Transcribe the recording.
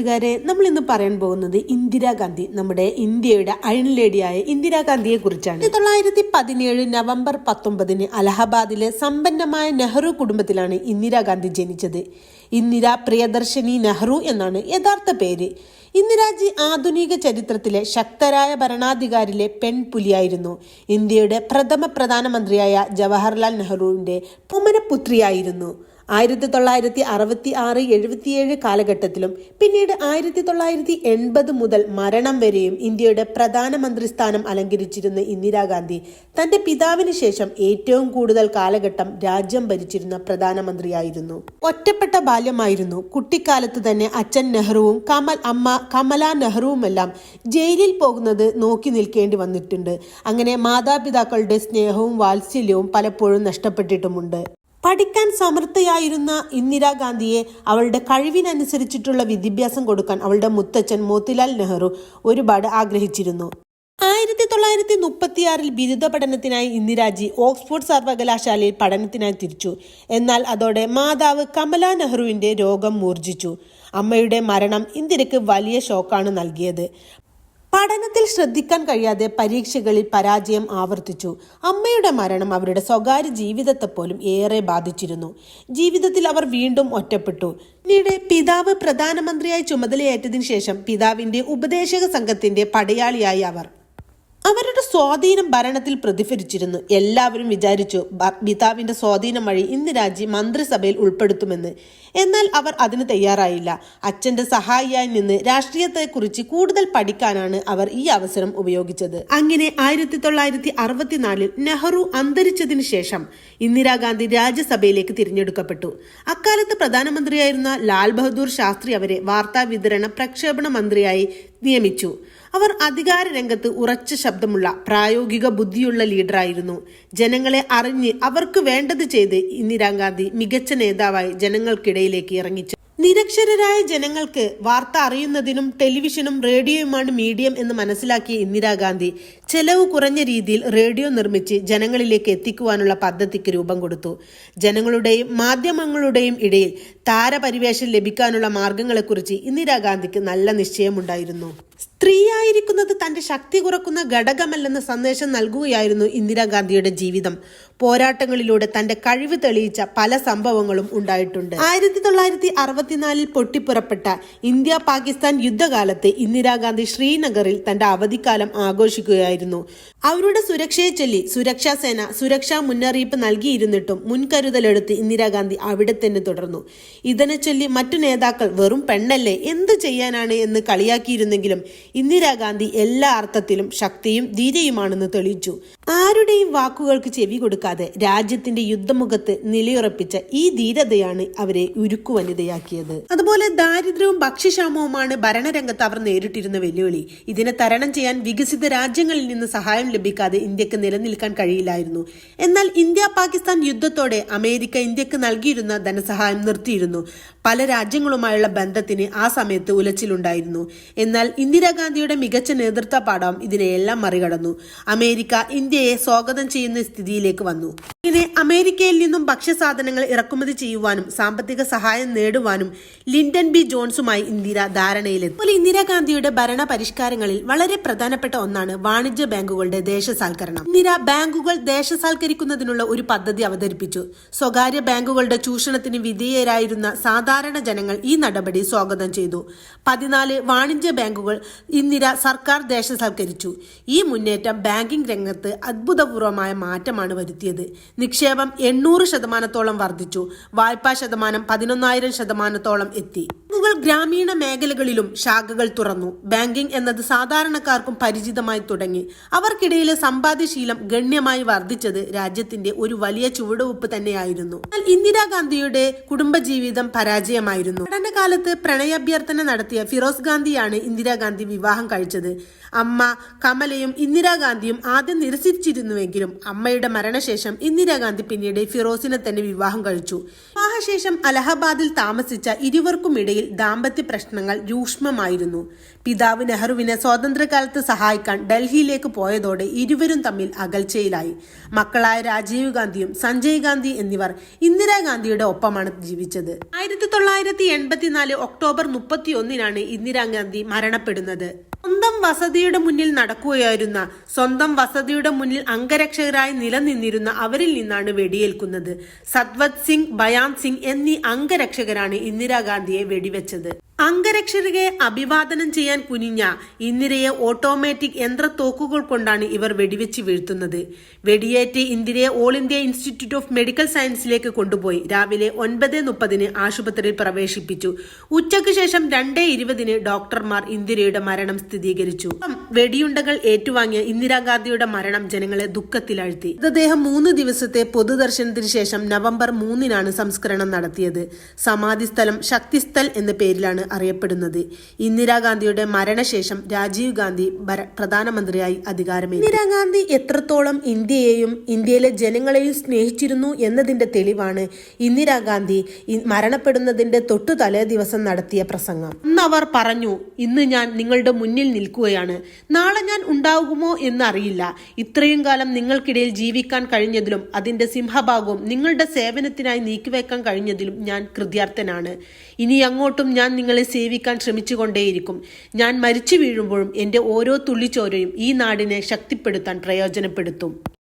കൂട്ടുകാരെ നമ്മൾ ഇന്ന് പറയാൻ പോകുന്നത് ഇന്ദിരാഗാന്ധി നമ്മുടെ ഇന്ത്യയുടെ അയൺ ഇന്ദിരാഗാന്ധിയെ കുറിച്ചാണ്. തൊള്ളായിരത്തി പതിനേഴ് നവംബർ പത്തൊമ്പതിന് അലഹബാദിലെ സമ്പന്നമായ നെഹ്റു കുടുംബത്തിലാണ് ഇന്ദിരാഗാന്ധി ജനിച്ചത്. ഇന്ദിര പ്രിയദർശിനി നെഹ്റു എന്നാണ് യഥാർത്ഥ പേര്. ഇന്ദിരാജി ആധുനിക ചരിത്രത്തിലെ ശക്തരായ ഭരണാധികാരിലെ പെൺപുലിയായിരുന്നു. ഇന്ത്യയുടെ പ്രഥമ പ്രധാനമന്ത്രിയായ ജവഹർലാൽ നെഹ്റുവിന്റെ പുമനപുത്രിയായിരുന്നു. ആയിരത്തി തൊള്ളായിരത്തി അറുപത്തി ആറ് എഴുപത്തിയേഴ് കാലഘട്ടത്തിലും പിന്നീട് ആയിരത്തി തൊള്ളായിരത്തി എൺപത് മുതൽ മരണം വരെയും ഇന്ത്യയുടെ പ്രധാനമന്ത്രി സ്ഥാനം അലങ്കരിച്ചിരുന്ന ഇന്ദിരാഗാന്ധി തന്റെ പിതാവിന് ശേഷം ഏറ്റവും കൂടുതൽ കാലഘട്ടം രാജ്യം ഭരിച്ചിരുന്ന പ്രധാനമന്ത്രിയായിരുന്നു. ഒറ്റപ്പെട്ട ബാല്യമായിരുന്നു. കുട്ടിക്കാലത്ത് തന്നെ അച്ഛൻ നെഹ്റുവും കമൽ അമ്മ കമല നെഹ്റുവുമെല്ലാം ജയിലിൽ പോകുന്നത് നോക്കി നിൽക്കേണ്ടി വന്നിട്ടുണ്ട്. അങ്ങനെ മാതാപിതാക്കളുടെ സ്നേഹവും വാത്സല്യവും പലപ്പോഴും നഷ്ടപ്പെട്ടിട്ടുമുണ്ട്. പഠിക്കാൻ സമർത്ഥയായിരുന്ന ഇന്ദിരാഗാന്ധിയെ അവളുടെ കഴിവിനനുസരിച്ചിട്ടുള്ള വിദ്യാഭ്യാസം കൊടുക്കാൻ അവളുടെ മുത്തച്ഛൻ മോത്തിലാൽ നെഹ്റു ഒരുപാട് ആഗ്രഹിച്ചിരുന്നു. ആയിരത്തി തൊള്ളായിരത്തി മുപ്പത്തിയാറിൽ ബിരുദ പഠനത്തിനായി ഇന്ദിരാജി ഓക്സ്ഫോർഡ് സർവകലാശാലയിൽ പഠനത്തിനായി തിരിച്ചു. എന്നാൽ അതോടെ മാതാവ് കമല നെഹ്റുവിന്റെ രോഗം മൂർജിച്ചു. അമ്മയുടെ മരണം ഇന്ദിരയ്ക്ക് വലിയ ഷോക്കാണ് നൽകിയത്. പഠനത്തിൽ ശ്രദ്ധിക്കാൻ കഴിയാതെ പരീക്ഷകളിൽ പരാജയം ആവർത്തിച്ചു. അമ്മയുടെ മരണം അവരുടെ സ്വകാര്യ ജീവിതത്തെ പോലും ഏറെ ബാധിച്ചിരുന്നു. ജീവിതത്തിൽ അവർ വീണ്ടും ഒറ്റപ്പെട്ടു. പിന്നീട് പിതാവ് പ്രധാനമന്ത്രിയായി ചുമതലയേറ്റതിനു ശേഷം പിതാവിന്റെ ഉപദേശക സംഘത്തിന്റെ പടയാളിയായി അവർ അവരുടെ സ്വാധീനം ഭരണത്തിൽ പ്രതിഫലിച്ചിരുന്നു. എല്ലാവരും വിചാരിച്ചു പിതാവിന്റെ സ്വാധീനം വഴി ഇന്ദിരാജി മന്ത്രിസഭയിൽ ഉൾപ്പെടുത്തുമെന്ന്. എന്നാൽ അവർ അതിന് തയ്യാറായില്ല. അച്ഛന്റെ സഹായിയായി നിന്ന് രാഷ്ട്രീയത്തെക്കുറിച്ച് കൂടുതൽ പഠിക്കാനാണ് അവർ ഈ അവസരം ഉപയോഗിച്ചത്. അങ്ങനെ ആയിരത്തി തൊള്ളായിരത്തി അറുപത്തിനാലിൽ നെഹ്റു അന്തരിച്ചതിനു ശേഷം ഇന്ദിരാഗാന്ധി രാജ്യസഭയിലേക്ക് തിരഞ്ഞെടുക്കപ്പെട്ടു. അക്കാലത്ത് പ്രധാനമന്ത്രിയായിരുന്ന ലാൽ ബഹദൂർ ശാസ്ത്രി അവരെ വാർത്താ വിതരണ പ്രക്ഷേപണ മന്ത്രിയായി നിയമിച്ചു. അവർ അധികാര രംഗത്ത് ഉറച്ച ശബ്ദമുള്ള പ്രായോഗിക ബുദ്ധിയുള്ള ലീഡറായിരുന്നു. ജനങ്ങളെ അറിഞ്ഞ് അവർക്ക് വേണ്ടത് ചെയ്ത് ഇന്ദിരാഗാന്ധി മികച്ച നേതാവായി ജനങ്ങൾക്കിടയിലേക്ക് ഇറങ്ങിച്ചു. നിരക്ഷരരായ ജനങ്ങൾക്ക് വാർത്ത അറിയുന്നതിനും ടെലിവിഷനും റേഡിയോയുമാണ് മീഡിയം എന്ന് മനസ്സിലാക്കിയ ഇന്ദിരാഗാന്ധി ചെലവ് കുറഞ്ഞ രീതിയിൽ റേഡിയോ നിർമ്മിച്ച് ജനങ്ങളിലേക്ക് എത്തിക്കുവാനുള്ള പദ്ധതിക്ക് രൂപം കൊടുത്തു. ജനങ്ങളുടെയും മാധ്യമങ്ങളുടെയും ഇടയിൽ താരപരിവേഷം ലഭിക്കാനുള്ള മാർഗങ്ങളെക്കുറിച്ച് ഇന്ദിരാഗാന്ധിക്ക് നല്ല നിശ്ചയമുണ്ടായിരുന്നു. സ്ത്രീയായിരിക്കുന്നത് തന്റെ ശക്തി കുറക്കുന്ന ഘടകമല്ലെന്ന സന്ദേശം നൽകുകയായിരുന്നു ഇന്ദിരാഗാന്ധിയുടെ ജീവിതം. പോരാട്ടങ്ങളിലൂടെ തന്റെ കഴിവ് തെളിയിച്ച പല സംഭവങ്ങളും ഉണ്ടായിട്ടുണ്ട്. ആയിരത്തി തൊള്ളായിരത്തി അറുപത്തിനാലിൽ പൊട്ടിപ്പുറപ്പെട്ട ഇന്ത്യ പാകിസ്ഥാൻ യുദ്ധകാലത്ത് ഇന്ദിരാഗാന്ധി ശ്രീനഗറിൽ തന്റെ അവധിക്കാലം ആഘോഷിക്കുകയായിരുന്നു. അവരുടെ സുരക്ഷയെ ചൊല്ലി സുരക്ഷാ സേന സുരക്ഷാ മുന്നറിയിപ്പ് നൽകിയിരുന്നിട്ടും മുൻകരുതലെടുത്ത് ഇന്ദിരാഗാന്ധി അവിടെ തന്നെ തുടർന്നു. ഇതിനെ ചൊല്ലി മറ്റു നേതാക്കൾ വെറും പെണ്ണല്ലേ എന്ത് ചെയ്യാനാണ് എന്ന് കളിയാക്കിയിരുന്നെങ്കിലും ഇന്ദിരാഗാന്ധി എല്ലാ അർത്ഥത്തിലും ശക്തിയും ധീരയുമാണെന്ന് തെളിയിച്ചു. ആരുടെയും വാക്കുകൾക്ക് ചെവി കൊടുക്കാതെ രാജ്യത്തിന്റെ യുദ്ധമുഖത്ത് നിലയുറപ്പിച്ച ഈ ധീരതയാണ് അവരെ ഉരുക്കുവനിതയാക്കിയത് അതുപോലെ ദാരിദ്ര്യവും ഭക്ഷ്യക്ഷാമവുമാണ് ഭരണരംഗത്ത് അവർ നേരിട്ടിരുന്ന വെല്ലുവിളി. ഇതിനെ തരണം ചെയ്യാൻ വികസിത രാജ്യങ്ങളിൽ നിന്ന് സഹായം ലഭിക്കാതെ ഇന്ത്യയ്ക്ക് നിലനിൽക്കാൻ കഴിയില്ലായിരുന്നു. എന്നാൽ ഇന്ത്യ പാകിസ്ഥാൻ യുദ്ധത്തോടെ അമേരിക്ക ഇന്ത്യയ്ക്ക് നൽകിയിരുന്ന ധനസഹായം നിർത്തിയിരുന്നു. പല രാജ്യങ്ങളുമായുള്ള ബന്ധത്തിന് ആ സമയത്ത് ഉലച്ചിലുണ്ടായിരുന്നു. എന്നാൽ ഇന്ദിരാഗാന്ധിയുടെ മികച്ച നേതൃത്വ പാഠം ഇതിനെയെല്ലാം മറികടന്നു. അമേരിക്ക ഇന്ത്യയെ സ്വാഗതം ചെയ്യുന്ന സ്ഥിതിയിലേക്ക് വന്നു. ഇങ്ങനെ അമേരിക്കയിൽ നിന്നും ഭക്ഷ്യസാധനങ്ങൾ ഇറക്കുമതി ചെയ്യുവാനും സാമ്പത്തിക സഹായം നേടുവാനും ലിൻഡൻ ബി ജോൺസുമായി ഇന്ദിര ധാരണയിലെത്തി. അതുപോലെ ഇന്ദിരാഗാന്ധിയുടെ ഭരണ പരിഷ്കാരങ്ങളിൽ വളരെ പ്രധാനപ്പെട്ട ഒന്നാണ് വാണിജ്യ ബാങ്കുകളുടെ ദേശസാൽക്കരണം. ഇന്ദിര ബാങ്കുകൾ ദേശസാൽക്കരിക്കുന്നതിനുള്ള ഒരു പദ്ധതി അവതരിപ്പിച്ചു. സ്വകാര്യ ബാങ്കുകളുടെ ചൂഷണത്തിന് വിധേയരായിരുന്ന സാധാരണ ജനങ്ങൾ ഈ നടപടി സ്വാഗതം ചെയ്തു. പതിനാല് വാണിജ്യ ബാങ്കുകൾ ഇന്ദിര സർക്കാർ ദേശസൽക്കരിച്ചു. ഈ മുന്നേറ്റം ബാങ്കിംഗ് രംഗത്ത് അത്ഭുതപൂർവമായ മാറ്റമാണ് വരുത്തിയത്. നിക്ഷേപം എണ്ണൂറ് ശതമാനത്തോളം വർദ്ധിച്ചു. വായ്പാ ശതമാനം പതിനൊന്നായിരം ശതമാനത്തോളം എത്തി. ബാങ്കുകൾ ഗ്രാമീണ മേഖലകളിലും ശാഖകൾ തുറന്നു. ബാങ്കിംഗ് എന്നത് സാധാരണക്കാർക്കും പരിചിതമായി തുടങ്ങി. അവർക്കിടയിലെ സമ്പാദ്യശീലം ഗണ്യമായി വർദ്ധിച്ചത് രാജ്യത്തിന്റെ ഒരു വലിയ ചുവടുവെപ്പ് തന്നെയായിരുന്നു. എന്നാൽ ഇന്ദിരാഗാന്ധിയുടെ കുടുംബജീവിതം പരാജയമായിരുന്നു. പഠനകാലത്ത് പ്രണയാഭ്യർത്ഥന നടത്തിയ ഫിറോസ് ഗാന്ധിയാണ് ഇന്ദിരാഗാന്ധി വിവാഹം കഴിച്ചത്. അമ്മ കമലയും ഇന്ദിരാഗാന്ധിയും ആദ്യം നിരസിച്ചിരുന്നുവെങ്കിലും അമ്മയുടെ മരണശേഷം ഇന്ദിരാഗാന്ധി പിന്നീട് ഫിറോസിനെ തന്നെ വിവാഹം കഴിച്ചു. വിവാഹശേഷം അലഹബാദിൽ താമസിച്ച ഇരുവർക്കുമിടയിൽ ദാമ്പത്യ പ്രശ്നങ്ങൾ രൂക്ഷ്മമായിരുന്നു പിതാവ് നെഹ്റുവിനെ സ്വാതന്ത്ര്യകാലത്ത് സഹായിക്കാൻ ഡൽഹിയിലേക്ക് പോയതോടെ ഇരുവരും തമ്മിൽ അകൽച്ചയിലായി. മക്കളായ രാജീവ് ഗാന്ധിയും സഞ്ജയ് ഗാന്ധി എന്നിവർ ഇന്ദിരാഗാന്ധിയുടെ ഒപ്പമാണ് ജീവിച്ചത്. ആയിരത്തി തൊള്ളായിരത്തി എൺപത്തിനാല് ഒക്ടോബർ മുപ്പത്തിയൊന്നിനാണ് ഇന്ദിരാഗാന്ധി മരണപ്പെടുന്നത്. സ്വന്തം വസതിയുടെ മുന്നിൽ നടക്കുകയായിരുന്ന സ്വന്തം വസതിയുടെ മുന്നിൽ അംഗരക്ഷകരായി നിലനിന്നിരുന്ന അവരിൽ നിന്നാണ് വെടിയേൽക്കുന്നത്. സത്വത് സിംഗ് ബയാൻ സിംഗ് എന്നീ അംഗരക്ഷകരാണ് ഇന്ദിരാഗാന്ധിയെ വെടിവെച്ചത്. അംഗരക്ഷകരെ അഭിവാദനം ചെയ്യാൻ കുനിഞ്ഞ ഇന്ദിരയെ ഓട്ടോമാറ്റിക് യന്ത്രത്തോക്കുകൾ കൊണ്ടാണ് ഇവർ വെടിവെച്ച് വീഴ്ത്തുന്നത്. വെടിയേറ്റ് ഇന്ദിരയെ all India institute of medical സയൻസിലേക്ക് കൊണ്ടുപോയി. രാവിലെ ഒൻപത് മുപ്പതിന് ആശുപത്രിയിൽ പ്രവേശിപ്പിച്ചു. ഉച്ചയ്ക്ക് ശേഷം രണ്ടേ ഇരുപതിന് ഡോക്ടർമാർ ഇന്ദിരയുടെ മരണം സ്ഥിരീകരിച്ചു. വെടിയുണ്ടകൾ ഏറ്റുവാങ്ങിയ ഇന്ദിരാഗാന്ധിയുടെ മരണം ജനങ്ങളെ ദുഃഖത്തിലാഴ്ത്തി. മൃതദേഹം മൂന്ന് ദിവസത്തെ പൊതുദർശനത്തിന് ശേഷം നവംബർ മൂന്നിനാണ് സംസ്കരണം നടത്തിയത്. സമാധി സ്ഥലം ശക്തിസ്ഥൽ എന്ന പേരിലാണ് അറിയപ്പെടുന്നത്. ഇന്ദിരാഗാന്ധിയുടെ മരണശേഷം രാജീവ് ഗാന്ധി പ്രധാനമന്ത്രിയായി അധികാരമേറ്റു. ഇന്ദിരാഗാന്ധി എത്രത്തോളം ഇന്ത്യയെയും ഇന്ത്യയിലെ ജനങ്ങളെയും സ്നേഹിച്ചിരുന്നു എന്നതിന്റെ തെളിവാണ് ഇന്ദിരാഗാന്ധി മരണപ്പെടുന്നതിന്റെ തൊട്ടു തലേ ദിവസം നടത്തിയ പ്രസംഗം. അന്ന് അവർ പറഞ്ഞു ഇന്ന് ഞാൻ നിങ്ങളുടെ മുന്നിൽ നിൽക്കുകയാണ്. നാളെ ഞാൻ ഉണ്ടാകുമോ എന്നറിയില്ല. ഇത്രയും കാലം നിങ്ങൾക്കിടയിൽ ജീവിക്കാൻ കഴിഞ്ഞതിലും അതിന്റെ സിംഹഭാഗവും നിങ്ങളുടെ സേവനത്തിനായി നീക്കിവെക്കാൻ കഴിഞ്ഞതിലും ഞാൻ കൃത്യാർത്ഥനാണ്. ഇനി അങ്ങോട്ടും ഞാൻ നിങ്ങളെ സേവിക്കാൻ ശ്രമിച്ചുകൊണ്ടേയിരിക്കും. ഞാൻ മരിച്ചു വീഴുമ്പോഴും എന്റെ ഓരോ തുള്ളിച്ചോരയും ഈ നാടിനെ ശക്തിപ്പെടുത്താൻ പ്രയോജനപ്പെടുത്തും.